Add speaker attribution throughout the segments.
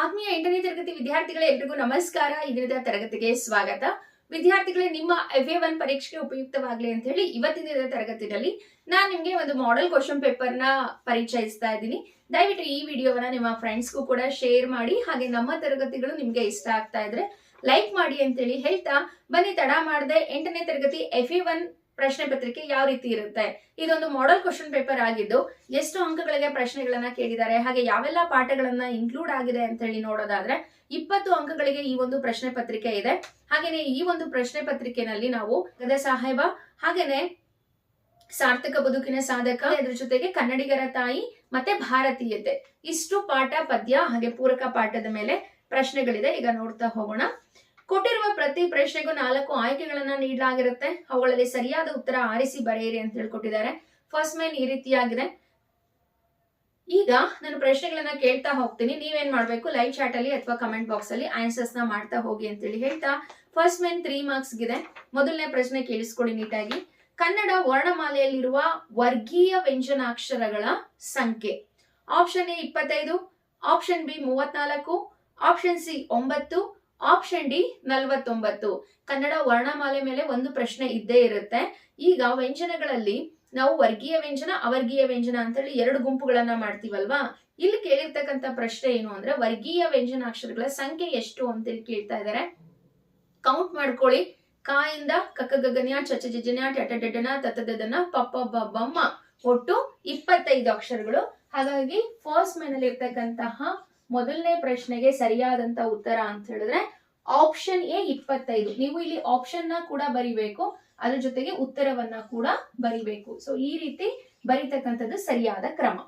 Speaker 1: ಆತ್ಮೀಯ ಎಂಟನೇ ತರಗತಿ ವಿದ್ಯಾರ್ಥಿಗಳೇ ಎಲ್ರಿಗೂ ನಮಸ್ಕಾರ. ದಿನದ ತರಗತಿಗೆ ಸ್ವಾಗತ. ವಿದ್ಯಾರ್ಥಿಗಳೇ, ನಿಮ್ಮ ಎಫ್ ಎ ಒನ್ ಪರೀಕ್ಷೆಗೆ ಉಪಯುಕ್ತವಾಗಲಿ ಅಂತ ಹೇಳಿ ಇವತ್ತಿನ ತರಗತಿಯಲ್ಲಿ ನಾನು ನಿಮ್ಗೆ ಒಂದು ಮಾಡೆಲ್ ಕ್ವಶನ್ ಪೇಪರ್ನ ಪರಿಚಯಿಸ್ತಾ ಇದ್ದೀನಿ. ದಯವಿಟ್ಟು ಈ ವಿಡಿಯೋವನ್ನ ನಿಮ್ಮ ಫ್ರೆಂಡ್ಸ್ಗೂ ಕೂಡ ಶೇರ್ ಮಾಡಿ, ಹಾಗೆ ನಮ್ಮ ತರಗತಿಗಳು ನಿಮ್ಗೆ ಇಷ್ಟ ಆಗ್ತಾ ಇದ್ರೆ ಲೈಕ್ ಮಾಡಿ ಅಂತೇಳಿ ಹೇಳ್ತಾ, ಬನ್ನಿ ತಡ ಮಾಡದೆ ಎಂಟನೇ ತರಗತಿ ಎಫ್ ಎ ಒನ್ ಪ್ರಶ್ನೆ ಪತ್ರಿಕೆ ಯಾವ ರೀತಿ ಇರುತ್ತೆ? ಇದೊಂದು ಮಾಡೆಲ್ ಕ್ವಶನ್ ಪೇಪರ್ ಆಗಿದ್ದು ಎಷ್ಟು ಅಂಕಗಳಿಗೆ ಪ್ರಶ್ನೆಗಳನ್ನ ಕೇಳಿದ್ದಾರೆ. ಹಾಗೆ ಯಾವೆಲ್ಲ ಪಾಠಗಳನ್ನ ಇನ್ಕ್ಲೂಡ್ ಆಗಿದೆ ಅಂತ ಹೇಳಿ ನೋಡೋದಾದ್ರೆ ಇಪ್ಪತ್ತು ಅಂಕಗಳಿಗೆ ಈ ಒಂದು ಪ್ರಶ್ನೆ ಪತ್ರಿಕೆ ಇದೆ. ಹಾಗೇನೆ ಈ ಒಂದು ಪ್ರಶ್ನೆ ಪತ್ರಿಕೆನಲ್ಲಿ ನಾವು ಗದೆ ಸಾಹೇಬ ಹಾಗೇನೆ ಸಾರ್ಥಕ ಬದುಕಿನ ಸಾಧಕ, ಅದ್ರ ಜೊತೆಗೆ ಕನ್ನಡಿಗರ ತಾಯಿ ಮತ್ತೆ ಭಾರತೀಯತೆ. ಇಷ್ಟು ಪಾಠ ಪದ್ಯ ಹಾಗೆ ಪೂರಕ ಪಾಠದ ಮೇಲೆ ಪ್ರಶ್ನೆಗಳಿದೆ. ಈಗ ನೋಡ್ತಾ ಹೋಗೋಣ. ಕೊಟ್ಟಿರುವ ಪ್ರತಿ ಪ್ರಶ್ನೆಗೂ ನಾಲ್ಕು ಆಯ್ಕೆಗಳನ್ನ ನೀಡಲಾಗಿರುತ್ತೆ. ಅವುಗಳಲ್ಲಿ ಸರಿಯಾದ ಉತ್ತರ ಆರಿಸಿ ಬರೆಯಿರಿ ಅಂತ ಹೇಳ್ಕೊಟ್ಟಿದ್ದಾರೆ. ಫಸ್ಟ್ ಮೇನ್ ಈ ರೀತಿಯಾಗಿದೆ. ಈಗ ನಾನು ಪ್ರಶ್ನೆಗಳನ್ನ ಕೇಳ್ತಾ ಹೋಗ್ತೀನಿ. ನೀವೇನ್ ಮಾಡ್ಬೇಕು? ಲೈವ್ ಚಾಟ್ ಅಲ್ಲಿ ಅಥವಾ ಕಮೆಂಟ್ ಬಾಕ್ಸ್ ಅಲ್ಲಿ ಆನ್ಸರ್ಸ್ನ ಮಾಡ್ತಾ ಹೋಗಿ ಅಂತೇಳಿ ಹೇಳ್ತಾ. ಫಸ್ಟ್ ಮೇನ್ ತ್ರೀ ಮಾರ್ಕ್ಸ್ ಇದೆ ಮೊದಲನೇ ಪ್ರಶ್ನೆ ಕೇಳಿಸ್ಕೊಳ್ಳಿ ನೀಟಾಗಿ. ಕನ್ನಡ ವರ್ಣಮಾಲೆಯಲ್ಲಿರುವ ವರ್ಗೀಯ ವ್ಯಂಜನಾಕ್ಷರಗಳ ಸಂಖ್ಯೆ. ಆಪ್ಷನ್ ಎ ಇಪ್ಪತ್ತೈದು ಆಪ್ಷನ್ ಬಿ ಮೂವತ್ನಾಲ್ಕು ಆಪ್ಷನ್ ಸಿ ಒಂಬತ್ತು ಆಪ್ಷನ್ ಡಿ ನಲವತ್ತೊಂಬತ್ತು. ಕನ್ನಡ ವರ್ಣಮಾಲೆ ಮೇಲೆ ಒಂದು ಪ್ರಶ್ನೆ ಇದ್ದೇ ಇರುತ್ತೆ. ಈಗ ವ್ಯಂಜನಗಳಲ್ಲಿ ನಾವು ವರ್ಗೀಯ ವ್ಯಂಜನ, ಅವರ್ಗೀಯ ವ್ಯಂಜನ ಅಂತೇಳಿ ಎರಡು ಗುಂಪುಗಳನ್ನ ಮಾಡ್ತೀವಲ್ವಾ? ಇಲ್ಲಿ ಕೇಳಿರ್ತಕ್ಕಂಥ ಪ್ರಶ್ನೆ ಏನು ಅಂದ್ರೆ ವರ್ಗೀಯ ವ್ಯಂಜನಾಕ್ಷರಗಳ ಸಂಖ್ಯೆ ಎಷ್ಟು ಅಂತೇಳಿ ಕೇಳ್ತಾ ಇದ್ದಾರೆ ಕೌಂಟ್ ಮಾಡ್ಕೊಳ್ಳಿ. ಕ ಇಂದ ಕಕ್ಕ ಗಗನ್ಯ ಚಚ ಜಜನ್ಯ ಟಟ ಡಡನ ತತದನ ಪಪ್ಪ ಬಮ್ಮ ಒಟ್ಟು ಇಪ್ಪತ್ತೈದು ಅಕ್ಷರಗಳು. ಹಾಗಾಗಿ ಫಸ್ಟ್ ಮೇನಲ್ಲಿ ಇರ್ತಕ್ಕಂತಹ ಮೊದಲನೇ ಪ್ರಶ್ನೆಗೆ ಸರಿಯಾದಂತ ಉತ್ತರ ಅಂತ ಹೇಳಿದ್ರೆ ಆಪ್ಷನ್ ಎ ಇಪ್ಪತ್ತೈದು. ನೀವು ಇಲ್ಲಿ ಆಪ್ಷನ್ನ ಕೂಡ ಬರಿಬೇಕು, ಅದ್ರ ಜೊತೆಗೆ ಉತ್ತರವನ್ನ ಕೂಡ ಬರಿಬೇಕು. ಸೊ ಈ ರೀತಿ ಬರಿತಕ್ಕಂಥದ್ದು ಸರಿಯಾದ ಕ್ರಮ.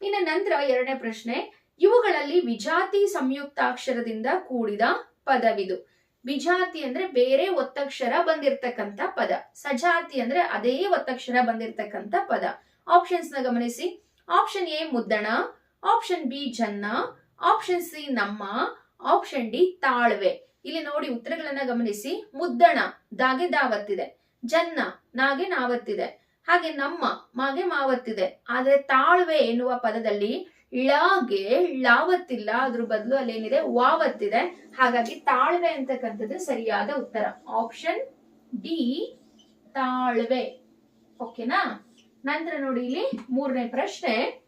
Speaker 1: ಇನ್ನು ನಂತರ ಎರಡನೇ ಪ್ರಶ್ನೆ, ಇವುಗಳಲ್ಲಿ ವಿಜಾತಿ ಸಂಯುಕ್ತಾಕ್ಷರದಿಂದ ಕೂಡಿದ ಪದವಿದು. ವಿಜಾತಿ ಅಂದ್ರೆ ಬೇರೆ ಒತ್ತಕ್ಷರ ಬಂದಿರತಕ್ಕಂತ ಪದ. ಸಜಾತಿ ಅಂದ್ರೆ ಅದೇ ಒತ್ತಕ್ಷರ ಬಂದಿರತಕ್ಕಂತ ಪದ. ಆಪ್ಷನ್ಸ್ನ ಗಮನಿಸಿ. Option A Muddana option B Janna option C ನಮ್ಮ ಆಪ್ಷನ್ ಡಿ ತಾಳ್ವೆ. ಇಲ್ಲಿ ನೋಡಿ ಉತ್ತರಗಳನ್ನ ಗಮನಿಸಿ. ಮುದ್ದಣ, ದಾಗೆ ದಾವತ್ತಿದೆ. ಜನ್ನ, ನಾಗೆ ನಾವತ್ತಿದೆ. ಹಾಗೆ ನಮ್ಮ, ಮಾಗೆ ಮಾವತ್ತಿದೆ. ಆದ್ರೆ ತಾಳ್ವೆ ಎನ್ನುವ ಪದದಲ್ಲಿ ಳಗೆ ಳಾವತ್ತಿಲ್ಲ. ಅದ್ರ ಬದಲು ಅಲ್ಲಿ ಏನಿದೆ ವಾವತ್ತಿದೆ. ಹಾಗಾಗಿ ತಾಳ್ವೆ ಅಂತಕ್ಕಂಥದ್ದು ಸರಿಯಾದ ಉತ್ತರ. ಆಪ್ಷನ್ ಡಿ ತಾಳ್ವೆ. ಓಕೆನಾ ನಂತರ ನೋಡಿ ಇಲ್ಲಿ ಮೂರನೇ ಪ್ರಶ್ನೆ.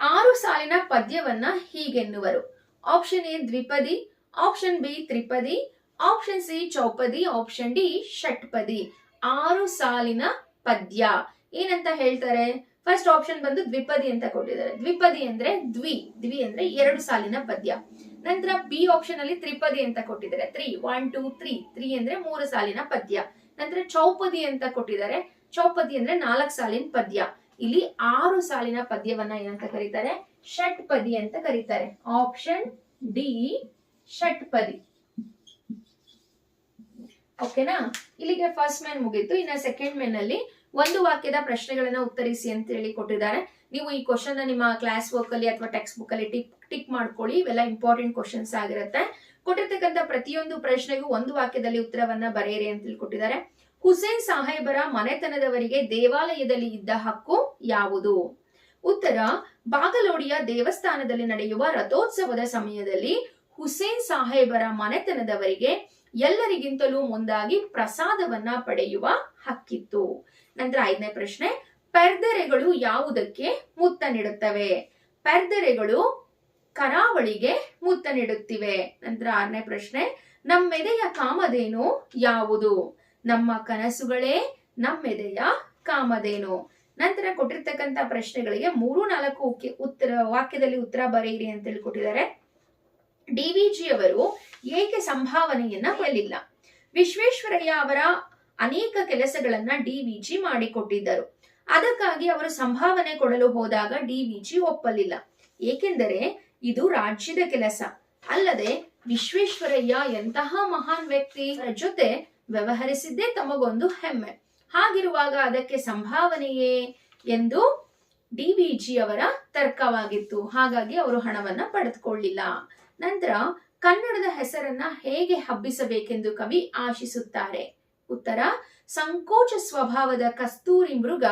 Speaker 1: ಆರು ಸಾಲಿನ ಪದ್ಯವನ್ನ ಹೀಗೆನ್ನುವರು. ಆಪ್ಷನ್ ಎ ದ್ವಿಪದಿ. ಆಪ್ಷನ್ ಬಿ ತ್ರಿಪದಿ. ಆಪ್ಷನ್ ಸಿ ಚೌಪದಿ. ಆಪ್ಷನ್ ಡಿ ಷಟ್ಪದಿ. ಆರು ಸಾಲಿನ ಪದ್ಯ. ಏನಂತ ಹೇಳ್ತಾರೆ? ಫಸ್ಟ್ ಆಪ್ಷನ್ ಬಂದು ದ್ವಿಪದಿ ಅಂತ ಕೊಟ್ಟಿದ್ದಾರೆ. ದ್ವಿಪದಿ ಅಂದ್ರೆ ದ್ವಿ. ದ್ವಿ ಅಂದ್ರೆ ಎರಡು ಸಾಲಿನ ಪದ್ಯ. ನಂತರ ಬಿ ಆಪ್ಷನ್ ಅಲ್ಲಿ ತ್ರಿಪದಿ ಅಂತ ಕೊಟ್ಟಿದ್ದಾರೆ. Three one two three three ಅಂದ್ರೆ ಮೂರು ಸಾಲಿನ ಪದ್ಯ. ನಂತರ ಚೌಪದಿ ಅಂತ ಕೊಟ್ಟಿದ್ದಾರೆ. ಚೌಪದಿ ಅಂದ್ರೆ ನಾಲ್ಕು ಸಾಲಿನ ಪದ್ಯ. ಇಲ್ಲಿ ಆರು ಸಾಲಿನ ಪದ್ಯವನ್ನ ಏನಂತ ಕರೀತಾರೆ? ಷಟ್ಪದಿ ಅಂತ ಕರೀತಾರೆ. ಆಪ್ಷನ್ ಡಿ ಷಟ್ಪದಿ ಓಕೆನಾ ಇಲ್ಲಿಗೆ ಫಸ್ಟ್ ಮೇನ್ ಮುಗೀತು. ಇನ್ನ ಸೆಕೆಂಡ್ ಮೆನ್ ಅಲ್ಲಿ ಒಂದು ವಾಕ್ಯದ ಪ್ರಶ್ನೆಗಳನ್ನ ಉತ್ತರಿಸಿ ಅಂತ ಹೇಳಿ ಕೊಟ್ಟಿದ್ದಾರೆ. ನೀವು ಈ ಕ್ವಶನ್ ನಿಮ್ಮ ಕ್ಲಾಸ್ ವರ್ಕ್ ಅಲ್ಲಿ ಅಥವಾ ಟೆಕ್ಸ್ಟ್ ಬುಕ್ ಅಲ್ಲಿ ಟಿಕ್ ಟಿಕ್ ಮಾಡ್ಕೊಳ್ಳಿ. ಇವೆಲ್ಲ ಇಂಪಾರ್ಟೆಂಟ್ ಕ್ವಶನ್ಸ್ ಆಗಿರುತ್ತೆ. ಕೊಟ್ಟಿರ್ತಕ್ಕಂಥ ಪ್ರತಿಯೊಂದು ಪ್ರಶ್ನೆಗೂ ಒಂದು ವಾಕ್ಯದಲ್ಲಿ ಉತ್ತರವನ್ನ ಬರೆಯಿರಿ ಅಂತ ಹೇಳಿ ಕೊಟ್ಟಿದ್ದಾರೆ ಹುಸೇನ್ ಸಾಹೇಬರ ಮನೆತನದವರಿಗೆ ದೇವಾಲಯದಲ್ಲಿ ಇದ್ದ ಹಕ್ಕು ಯಾವುದು? ಉತ್ತರ, ಬಾಗಲೋಡಿಯ ದೇವಸ್ಥಾನದಲ್ಲಿ ನಡೆಯುವ ರಥೋತ್ಸವದ ಸಮಯದಲ್ಲಿ ಹುಸೇನ್ ಸಾಹೇಬರ ಮನೆತನದವರಿಗೆ ಎಲ್ಲರಿಗಿಂತಲೂ ಮುಂದಾಗಿ ಪ್ರಸಾದವನ್ನ ಪಡೆಯುವ ಹಕ್ಕಿತ್ತು. ನಂತರ ಐದನೇ ಪ್ರಶ್ನೆ, ಪರ್ದೆರೆಗಳು ಯಾವುದಕ್ಕೆ ಮುತ್ತ ನೀಡುತ್ತವೆ? ಪರ್ದರೆಗಳು ಕರಾವಳಿಗೆ ಮುತ್ತ ನೀಡುತ್ತಿವೆ. ನಂತರ ಆರನೇ ಪ್ರಶ್ನೆ, ನಮ್ಮೆದೆಯ ಕಾಮಧೇನು ಯಾವುದು? ನಮ್ಮ ಕನಸುಗಳೇ ನಮ್ಮೆದೆಯ ಕಾಮದೇನು ನಂತರ ಕೊಟ್ಟಿರ್ತಕ್ಕಂಥ ಪ್ರಶ್ನೆಗಳಿಗೆ ಮೂರು ನಾಲ್ಕು ಉತ್ತರ ವಾಕ್ಯದಲ್ಲಿ ಉತ್ತರ ಬರೆಯಿರಿ ಅಂತ ಹೇಳಿ ಕೊಟ್ಟಿದ್ದಾರೆ. ಡಿವಿಜಿ ಅವರು ಏಕೆ ಸಂಭಾವನೆಯನ್ನ ಕೊಡಲಿಲ್ಲ ವಿಶ್ವೇಶ್ವರಯ್ಯ ಅವರ ಅನೇಕ ಕೆಲಸಗಳನ್ನ ಡಿವಿಜಿ ಮಾಡಿಕೊಟ್ಟಿದ್ದರು. ಅದಕ್ಕಾಗಿ ಅವರು ಸಂಭಾವನೆ ಕೊಡಲು ಹೋದಾಗ ಡಿವಿಜಿ ಒಪ್ಪಲಿಲ್ಲ. ಏಕೆಂದರೆ ಇದು ರಾಜ್ಯದ ಕೆಲಸ. ಅಲ್ಲದೆ ವಿಶ್ವೇಶ್ವರಯ್ಯ ಎಂತಹ ಮಹಾನ್ ವ್ಯಕ್ತಿ ಜೊತೆ ವ್ಯವಹರಿಸಿದ್ದೇ ತಮಗೊಂದು ಹೆಮ್ಮೆ. ಹಾಗಿರುವಾಗ ಅದಕ್ಕೆ ಸಂಭಾವನೆಯೇ ಎಂದು ಡಿವಿಜಿ ಅವರ ತರ್ಕವಾಗಿತ್ತು. ಹಾಗಾಗಿ ಅವರು ಹಣವನ್ನ ಪಡೆದುಕೊಳ್ಳಿಲ್ಲ. ನಂತರ ಕನ್ನಡದ ಹೆಸರನ್ನ ಹೇಗೆ ಹಬ್ಬಿಸಬೇಕೆಂದು ಕವಿ ಆಶಿಸುತ್ತಾರೆ. ಉತ್ತರ, ಸಂಕೋಚ ಸ್ವಭಾವದ ಕಸ್ತೂರಿ ಮೃಗ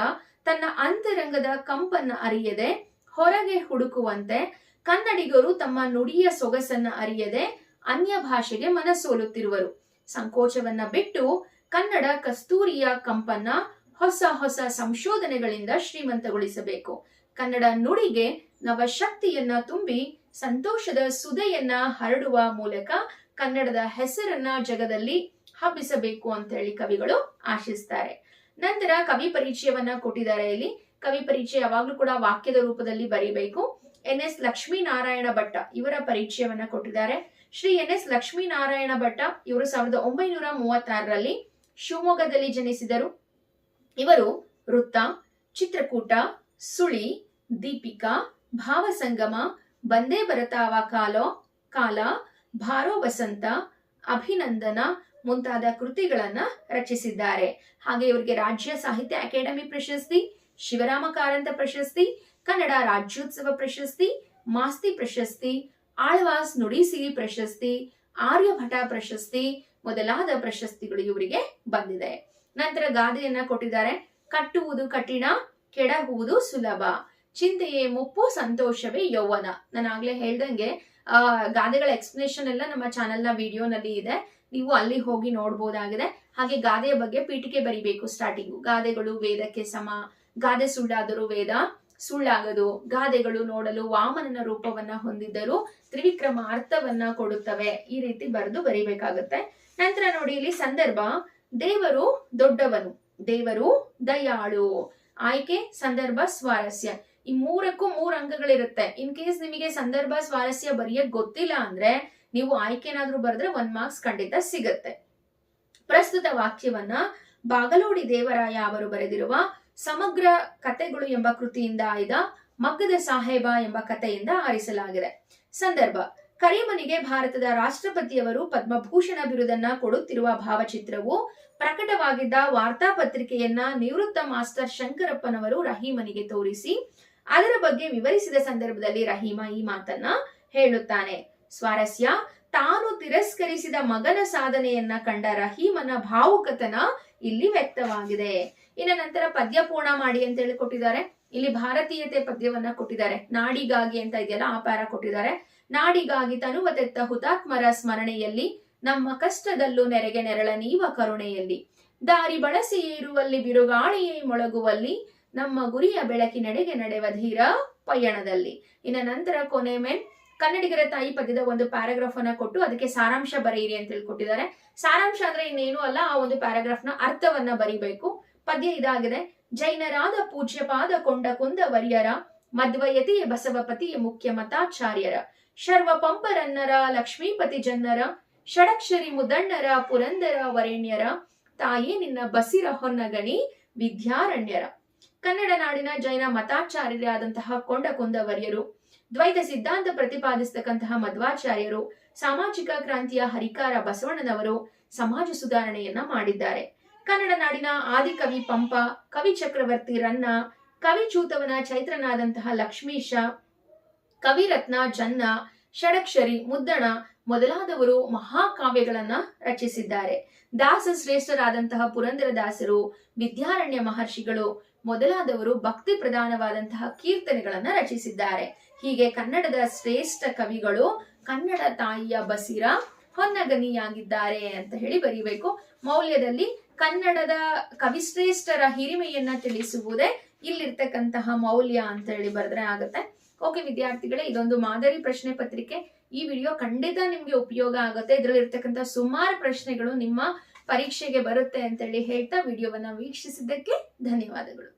Speaker 1: ತನ್ನ ಅಂತರಂಗದ ಕಂಪನ್ನ ಅರಿಯದೆ, ಹೊರಗೆ ಹುಡುಕುವಂತೆ ಕನ್ನಡಿಗರು ತಮ್ಮ ನುಡಿಯ ಸೊಗಸನ್ನ ಅರಿಯದೆ, ಅನ್ಯ ಭಾಷೆಗೆ ಮನಸೋಲುತ್ತಿರುವರು. ಸಂಕೋಚವನ್ನ ಬಿಟ್ಟು ಕನ್ನಡ ಕಸ್ತೂರಿಯ ಕಂಪನ್ನ ಹೊಸ ಹೊಸ ಸಂಶೋಧನೆಗಳಿಂದ ಶ್ರೀಮಂತಗೊಳಿಸಬೇಕು. ಕನ್ನಡ ನುಡಿಗೆ ನವಶಕ್ತಿಯನ್ನ ತುಂಬಿ ಸಂತೋಷದ ಸುದೆಯನ್ನ ಹರಡುವ ಮೂಲಕ ಕನ್ನಡದ ಹೆಸರನ್ನ ಜಗದಲ್ಲಿ ಹಬ್ಬಿಸಬೇಕು ಅಂತ ಹೇಳಿ ಕವಿಗಳು ಆಶಿಸ್ತಾರೆ. ನಂತರ ಕವಿ ಪರಿಚಯವನ್ನ ಕೊಟ್ಟಿದ್ದಾರೆ ಇಲ್ಲಿ. ಕವಿ ಪರಿಚಯ ಯಾವಾಗ್ಲೂ ಕೂಡ ವಾಕ್ಯದ ರೂಪದಲ್ಲಿ ಬರೀಬೇಕು. ಎನ್ ಎಸ್ ಲಕ್ಷ್ಮೀನಾರಾಯಣ ಭಟ್ಟ ಇವರ ಪರಿಚಯವನ್ನ ಕೊಟ್ಟಿದ್ದಾರೆ. ಶ್ರೀ ಎನ್ ಎಸ್ ಲಕ್ಷ್ಮೀನಾರಾಯಣ ಭಟ್ಟ ಇವರು ಸಾವಿರದ ಒಂಬೈನೂರ ಮೂವತ್ತಾರರಲ್ಲಿ ಶಿವಮೊಗ್ಗದಲ್ಲಿ ಜನಿಸಿದರು. ಇವರು ವೃತ್ತ, ಚಿತ್ರಕೂಟ, ಸುಳಿ, ದೀಪಿಕಾ, ಭಾವಸಂಗಮ, ಬಂದೇ ಬರತಾವ ಕಾಲೋ, ಕಾಲ, ಭಾರೋ ವಸಂತ ಅಭಿನಂದನ ಮುಂತಾದ ಕೃತಿಗಳನ್ನ ರಚಿಸಿದ್ದಾರೆ. ಹಾಗೆ ಇವರಿಗೆ ರಾಜ್ಯ ಸಾಹಿತ್ಯ ಅಕಾಡೆಮಿ ಪ್ರಶಸ್ತಿ ಶಿವರಾಮ ಕಾರಂತ ಪ್ರಶಸ್ತಿ, ಕನ್ನಡ ರಾಜ್ಯೋತ್ಸವ ಪ್ರಶಸ್ತಿ, ಮಾಸ್ತಿ ಪ್ರಶಸ್ತಿ ಆಳ್ವಾಸ್ ನುಡಿಸಿ ಪ್ರಶಸ್ತಿ ಆರ್ಯಭಟ ಪ್ರಶಸ್ತಿ ಮೊದಲಾದ ಪ್ರಶಸ್ತಿಗಳು ಇವರಿಗೆ ಬಂದಿದೆ. ನಂತರ ಗಾದೆಯನ್ನ ಕೊಟ್ಟಿದ್ದಾರೆ. ಕಟ್ಟುವುದು ಕಠಿಣ, ಕೆಡಹುವುದು ಸುಲಭ. ಚಿಂತೆಯೇ ಮುಪ್ಪು, ಸಂತೋಷವೇ ಯೌವನ. ನಾನು ಆಗ್ಲೇ ಹೇಳ್ದಂಗೆ, ಆ, ಗಾದೆಗಳ ಎಕ್ಸ್ಪ್ಲನೇಷನ್ ಎಲ್ಲ ನಮ್ಮ ಚಾನೆಲ್ನ ವಿಡಿಯೋನಲ್ಲಿ ಇದೆ. ನೀವು ಅಲ್ಲಿ ಹೋಗಿ ನೋಡ್ಬೋದಾಗಿದೆ. ಹಾಗೆ ಗಾದೆಯ ಬಗ್ಗೆ ಪೀಠಿಕೆ ಬರಿಬೇಕು ಸ್ಟಾರ್ಟಿಂಗು ಗಾದೆಗಳು ವೇದಕ್ಕೆ ಸಮ. ಗಾದೆ ಸುಳ್ಳಾದರೂ ವೇದ. ಸುಳ್ಳಾಗದು, ಗಾದೆಗಳು ನೋಡಲು ವಾಮನನ ರೂಪವನ್ನ ಹೊಂದಿದ್ದರೂ ತ್ರಿವಿಕ್ರಮ ಅರ್ಥವನ್ನ ಕೊಡುತ್ತವೆ. ಈ ರೀತಿ ಬರೆದು ಬರಿಬೇಕಾಗುತ್ತೆ. ನಂತರ ನೋಡಿ, ಇಲ್ಲಿ ಸಂದರ್ಭ, ದೇವರು ದೊಡ್ಡವನು, ದೇವರು ದಯಾಳು, ಆಯ್ಕೆ, ಸಂದರ್ಭ, ಸ್ವಾರಸ್ಯ. ಈ ಮೂರಕ್ಕೂ ಮೂರ್ ಅಂಕಗಳಿರುತ್ತೆ. ಇನ್ ಕೇಸ್ ನಿಮಗೆ ಸಂದರ್ಭ, ಸ್ವಾರಸ್ಯ ಬರೆಯಕ್ ಗೊತ್ತಿಲ್ಲ ಅಂದ್ರೆ ನೀವು ಆಯ್ಕೆನಾದ್ರೂ ಬರೆದ್ರೆ ಒನ್ ಮಾರ್ಕ್ಸ್ ಖಂಡಿತ ಸಿಗತ್ತೆ. ಪ್ರಸ್ತುತ ವಾಕ್ಯವನ್ನ ಬಾಗಲೋಡಿ ದೇವರಾಯ ಅವರು ಬರೆದಿರುವ ಸಮಗ್ರ ಕತೆಗಳು ಎಂಬ ಕೃತಿಯಿಂದ ಆಯ್ದ ಮಗ್ಗದ ಸಾಹೇಬ ಎಂಬ ಕಥೆಯಿಂದ ಆರಿಸಲಾಗಿದೆ. ಸಂದರ್ಭ, ಕರಿಮನಿಗೆ ಭಾರತದ ರಾಷ್ಟ್ರಪತಿಯವರು ಪದ್ಮಭೂಷಣ ಬಿರುದನ್ನ ಕೊಡುತ್ತಿರುವ ಭಾವಚಿತ್ರವು ಪ್ರಕಟವಾಗಿದ್ದ ವಾರ್ತಾಪತ್ರಿಕೆಯನ್ನ ನಿವೃತ್ತ ಮಾಸ್ಟರ್ ಶಂಕರಪ್ಪನವರು ರಹೀಮನಿಗೆ ತೋರಿಸಿ, ಅದರ ಬಗ್ಗೆ ವಿವರಿಸಿದ ಸಂದರ್ಭದಲ್ಲಿ ರಹೀಮ ಈ ಮಾತನ್ನ ಹೇಳುತ್ತಾನೆ. ಸ್ವಾರಸ್ಯ, ತಾನು ತಿರಸ್ಕರಿಸಿದ ಮಗನ ಸಾಧನೆಯನ್ನ ಕಂಡ ರಹೀಮನ ಭಾವುಕತನ ಇಲ್ಲಿ ವ್ಯಕ್ತವಾಗಿದೆ. ಇನ್ನ ನಂತರ ಪದ್ಯ ಪೂರ್ಣ ಮಾಡಿ ಅಂತ ಹೇಳಿ ಕೊಟ್ಟಿದ್ದಾರೆ. ಇಲ್ಲಿ ಭಾರತೀಯತೆ ಪದ್ಯವನ್ನ ಕೊಟ್ಟಿದ್ದಾರೆ. ನಾಡಿಗಾಗಿ ಅಂತ ಇದೆಯಲ್ಲ, ಆ ಪ್ಯಾರ ಕೊಟ್ಟಿದ್ದಾರೆ. ನಾಡಿಗಾಗಿ ತನುವತೆತ್ತ ಹುತಾತ್ಮರ ಸ್ಮರಣೆಯಲ್ಲಿ, ನಮ್ಮ ಕಷ್ಟದಲ್ಲೂ ನೆರೆಗೆ ನೆರಳ ನೀವ ಕರುಣೆಯಲ್ಲಿ. ದಾರಿ ಬಳಸಿ ಇರುವಲ್ಲಿ ಬಿರುಗಾಳಿಯೇ ಮೊಳಗುವಲ್ಲಿ, ನಮ್ಮ ಗುರಿಯ ಬೆಳಕಿನೆಡೆಗೆ ನಡೆವ ಧೀರ ಪಯಣದಲ್ಲಿ. ಇನ್ನ ನಂತರ ಕೊನೆ ಮೇನ್ ಕನ್ನಡಿಗರ ತಾಯಿ ಪದ್ಯದ ಒಂದು ಪ್ಯಾರಾಗ್ರಾಫ್ ಅನ್ನ ಕೊಟ್ಟು ಅದಕ್ಕೆ ಸಾರಾಂಶ ಬರೆಯಿರಿ ಅಂತ ಹೇಳಿ ಕೊಟ್ಟಿದ್ದಾರೆ. ಸಾರಾಂಶ ಅಂದ್ರೆ ಇನ್ನೇನು ಅಲ್ಲ, ಆ ಒಂದು ಪ್ಯಾರಾಗ್ರಾಫ್ನ ಅರ್ಥವನ್ನ ಬರಿಬೇಕು. ಪದ್ಯ ಇದಾಗಿದೆ. ಜೈನರಾದ ಪೂಜ್ಯಪಾದ ಕೊಂಡ ಕುಂದ ವರಿಯರ ಮಧ್ವಯತಿಯ ಬಸವಪತಿಯ ಮುಖ್ಯ ಮತಾಚಾರ್ಯರ ಶರ್ವ ಪಂಪರನ್ನರ, ಲಕ್ಷ್ಮೀಪತಿ ಜನ್ನರ, ಷಡಕ್ಷರಿ ಮುದಣ್ಣರ, ಪುರಂದರ ವರೇಣ್ಯರ, ತಾಯಿ ನಿನ್ನ ಬಸಿರ ಹೊನ್ನಗಣಿ ವಿದ್ಯಾರಣ್ಯರ. ಕನ್ನಡ ನಾಡಿನ ಜೈನ ಮತಾಚಾರ್ಯರಾದಂತಹ ಕೊಂಡ ಕುಂದವರ್ಯರು ದ್ವೈತ ಸಿದ್ಧಾಂತ ಪ್ರತಿಪಾದಿಸತಕ್ಕಂತಹ ಮಧ್ವಾಚಾರ್ಯರು, ಸಾಮಾಜಿಕ ಕ್ರಾಂತಿಯ ಹರಿಕಾರ ಬಸವಣ್ಣನವರು ಸಮಾಜ ಸುಧಾರಣೆಯನ್ನ ಮಾಡಿದ್ದಾರೆ. ಕನ್ನಡ ನಾಡಿನ ಆದಿಕವಿ ಪಂಪ, ಕವಿ ಚಕ್ರವರ್ತಿ ರನ್ನ ಕವಿಚೂತವನ ಚೈತ್ರನಾದಂತಹ ಲಕ್ಷ್ಮೀಶ ಕವಿರತ್ನ ಜನ್ನ, ಷಡಕ್ಷರಿ ಮುದ್ದಣ ಮೊದಲಾದವರು ಮಹಾಕಾವ್ಯಗಳನ್ನ ರಚಿಸಿದ್ದಾರೆ. ದಾಸ ಶ್ರೇಷ್ಠರಾದಂತಹ ಪುರಂದರದಾಸರು, ವಿದ್ಯಾರಣ್ಯ ಮಹರ್ಷಿಗಳು ಮೊದಲಾದವರು ಭಕ್ತಿ ಪ್ರಧಾನವಾದಂತಹ ಕೀರ್ತನೆಗಳನ್ನ ರಚಿಸಿದ್ದಾರೆ. ಹೀಗೆ ಕನ್ನಡದ ಶ್ರೇಷ್ಠ ಕವಿಗಳು ಕನ್ನಡ ತಾಯಿಯ ಬಸಿರ ಹೊನ್ನಗನಿಯಾಗಿದ್ದಾರೆ ಅಂತ ಹೇಳಿ ಬರೀಬೇಕು. ಮೌಲ್ಯದಲ್ಲಿ ಕನ್ನಡದ ಕವಿಶ್ರೇಷ್ಠರ ಹಿರಿಮೆಯನ್ನ ತಿಳಿಸುವುದೇ ಇಲ್ಲಿರ್ತಕ್ಕಂತಹ ಮೌಲ್ಯ ಅಂತ ಹೇಳಿ ಬರೆದ್ರೆ ಆಗುತ್ತೆ. ಓಕೆ ವಿದ್ಯಾರ್ಥಿಗಳೇ, ಇದೊಂದು ಮಾದರಿ ಪ್ರಶ್ನೆ ಪತ್ರಿಕೆ. ಈ ವಿಡಿಯೋ ಖಂಡಿತ ನಿಮ್ಗೆ ಉಪಯೋಗ ಆಗುತ್ತೆ. ಇದರಲ್ಲಿ ಇರ್ತಕ್ಕಂಥ ಸುಮಾರು ಪ್ರಶ್ನೆಗಳು ನಿಮ್ಮ ಪರೀಕ್ಷೆಗೆ ಬರುತ್ತೆ ಅಂತ ಹೇಳಿ ಹೇಳ್ತಾ ವಿಡಿಯೋವನ್ನ ವೀಕ್ಷಿಸಿದ್ದಕ್ಕೆ ಧನ್ಯವಾದಗಳು.